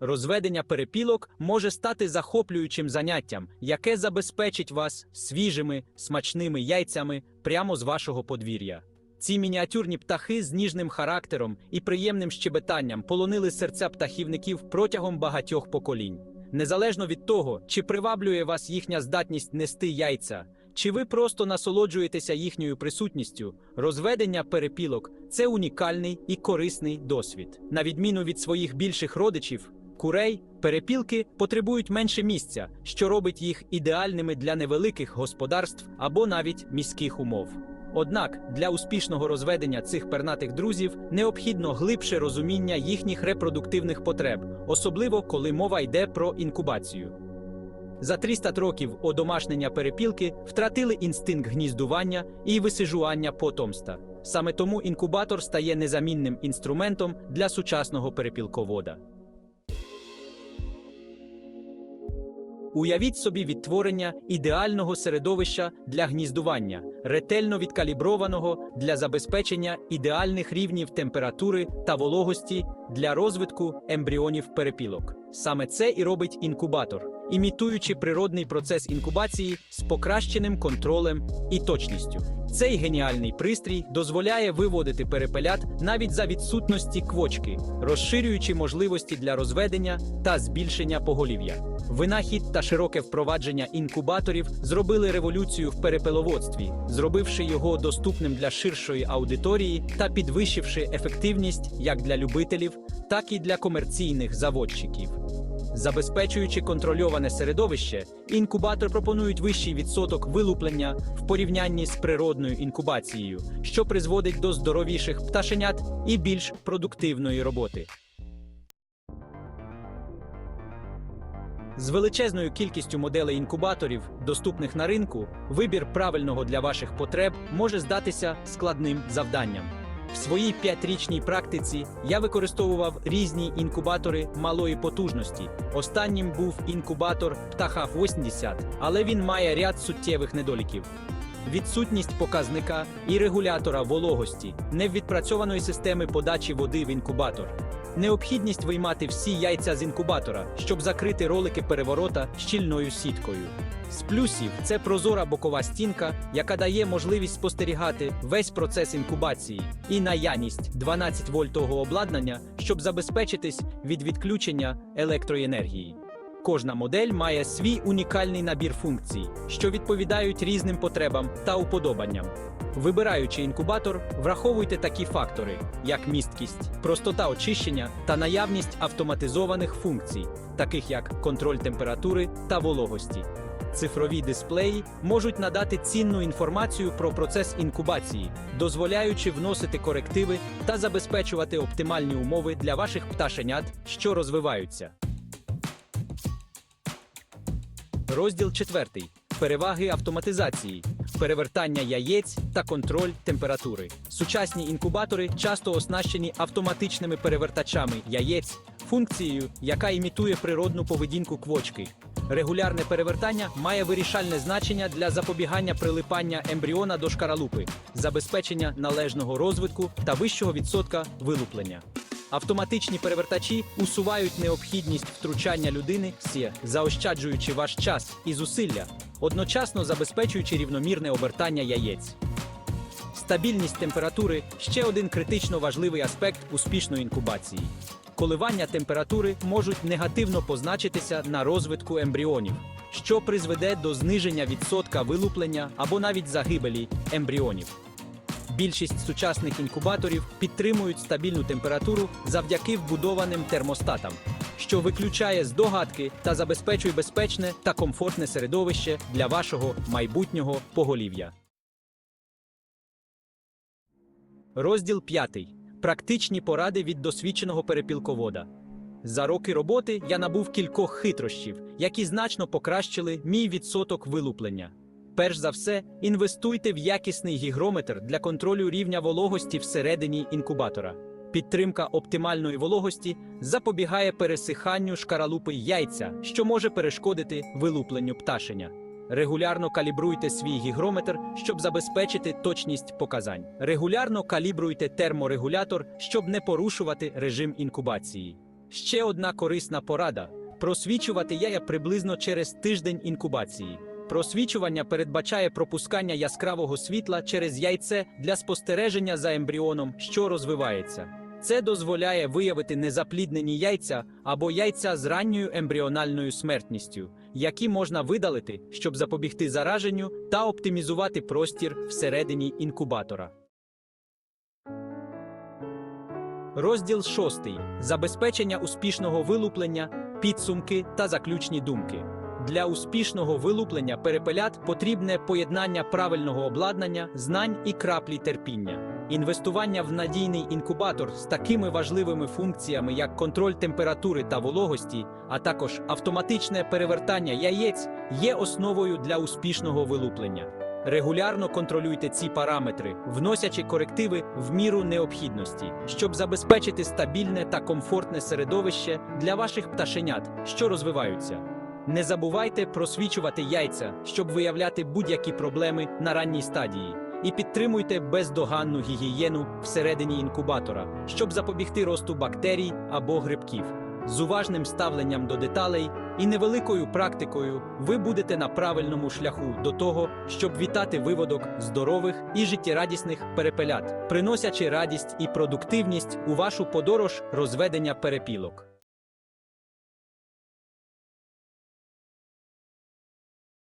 Розведення перепілок може стати захоплюючим заняттям, яке забезпечить вас свіжими, смачними яйцями прямо з вашого подвір'я. Ці мініатюрні птахи з ніжним характером і приємним щебетанням полонили серця птахівників протягом багатьох поколінь. Незалежно від того, чи приваблює вас їхня здатність нести яйця, чи ви просто насолоджуєтеся їхньою присутністю, розведення перепілок це унікальний і корисний досвід. На відміну від своїх більших родичів, курей, перепілки потребують менше місця, що робить їх ідеальними для невеликих господарств або навіть міських умов. Однак для успішного розведення цих пернатих друзів необхідно глибше розуміння їхніх репродуктивних потреб, особливо коли мова йде про інкубацію. За 300 років одомашнення перепілки втратили інстинкт гніздування і висижування потомства. Саме тому інкубатор стає незамінним інструментом для сучасного перепілковода. Уявіть собі відтворення ідеального середовища для гніздування, ретельно відкаліброваного для забезпечення ідеальних рівнів температури та вологості для розвитку ембріонів перепілок. Саме це і робить інкубатор, імітуючи природний процес інкубації з покращеним контролем і точністю. Цей геніальний пристрій дозволяє виводити перепелят навіть за відсутності квочки, розширюючи можливості для розведення та збільшення поголів'я. Винахід та широке впровадження інкубаторів зробили революцію в перепеловодстві, зробивши його доступним для ширшої аудиторії та підвищивши ефективність як для любителів, так і для комерційних заводчиків. Забезпечуючи контрольоване середовище, інкубатор пропонують вищий відсоток вилуплення в порівнянні з природною інкубацією, що призводить до здоровіших пташенят і більш продуктивної роботи. З величезною кількістю моделей інкубаторів, доступних на ринку, вибір правильного для ваших потреб може здатися складним завданням. В своїй п'ятирічній практиці я використовував різні інкубатори малої потужності. Останнім був інкубатор Птаха 80, але він має ряд суттєвих недоліків. Відсутність показника і регулятора вологості, невідпрацьованої системи подачі води в інкубатор, необхідність виймати всі яйця з інкубатора, щоб закрити ролики переворота щільною сіткою. З плюсів це прозора бокова стінка, яка дає можливість спостерігати весь процес інкубації, і наявність 12 вольтового обладнання, щоб забезпечитись від відключення електроенергії. Кожна модель має свій унікальний набір функцій, що відповідають різним потребам та уподобанням. Вибираючи інкубатор, враховуйте такі фактори, як місткість, простота очищення та наявність автоматизованих функцій, таких як контроль температури та вологості. Цифрові дисплеї можуть надати цінну інформацію про процес інкубації, дозволяючи вносити корективи та забезпечувати оптимальні умови для ваших пташенят, що розвиваються. Розділ 4. Переваги автоматизації, перевертання яєць та контроль температури. Сучасні інкубатори часто оснащені автоматичними перевертачами яєць, функцією, яка імітує природну поведінку квочки. Регулярне перевертання має вирішальне значення для запобігання прилипання ембріона до шкаралупи, забезпечення належного розвитку та вищого відсотка вилуплення. Автоматичні перевертачі усувають необхідність втручання людини, сє, заощаджуючи ваш час і зусилля, одночасно забезпечуючи рівномірне обертання яєць. Стабільність температури ще один критично важливий аспект успішної інкубації. Коливання температури можуть негативно позначитися на розвитку ембріонів, що призведе до зниження відсотка вилуплення або навіть загибелі ембріонів. Більшість сучасних інкубаторів підтримують стабільну температуру завдяки вбудованим термостатам, що виключає здогадки та забезпечує безпечне та комфортне середовище для вашого майбутнього поголів'я. Розділ 5. Практичні поради від досвідченого перепілковода. За роки роботи я набув кількох хитрощів, які значно покращили мій відсоток вилуплення. Перш за все, інвестуйте в якісний гігрометр для контролю рівня вологості всередині інкубатора. Підтримка оптимальної вологості запобігає пересиханню шкаралупи яйця, що може перешкодити вилупленню пташеня. Регулярно калібруйте свій гігрометр, щоб забезпечити точність показань. Регулярно калібруйте терморегулятор, щоб не порушувати режим інкубації. Ще одна корисна порада: просвічувати яя приблизно через тиждень інкубації. Просвічування передбачає пропускання яскравого світла через яйце для спостереження за ембріоном, що розвивається. Це дозволяє виявити незапліднені яйця або яйця з ранньою ембріональною смертністю, які можна видалити, щоб запобігти зараженню та оптимізувати простір всередині інкубатора. Розділ 6. Забезпечення успішного вилуплення, підсумки та заключні думки. Для успішного вилуплення перепелят потрібне поєднання правильного обладнання, знань і краплі терпіння. Інвестування в надійний інкубатор з такими важливими функціями, як контроль температури та вологості, а також автоматичне перевертання яєць, є основою для успішного вилуплення. Регулярно контролюйте ці параметри, вносячи корективи в міру необхідності, щоб забезпечити стабільне та комфортне середовище для ваших пташенят, що розвиваються. Не забувайте просвічувати яйця, щоб виявляти будь-які проблеми на ранній стадії, і підтримуйте бездоганну гігієну всередині інкубатора, щоб запобігти росту бактерій або грибків. З уважним ставленням до деталей і невеликою практикою ви будете на правильному шляху до того, щоб вітати виводок здорових і життєрадісних перепелят, приносячи радість і продуктивність у вашу подорож розведення перепілок.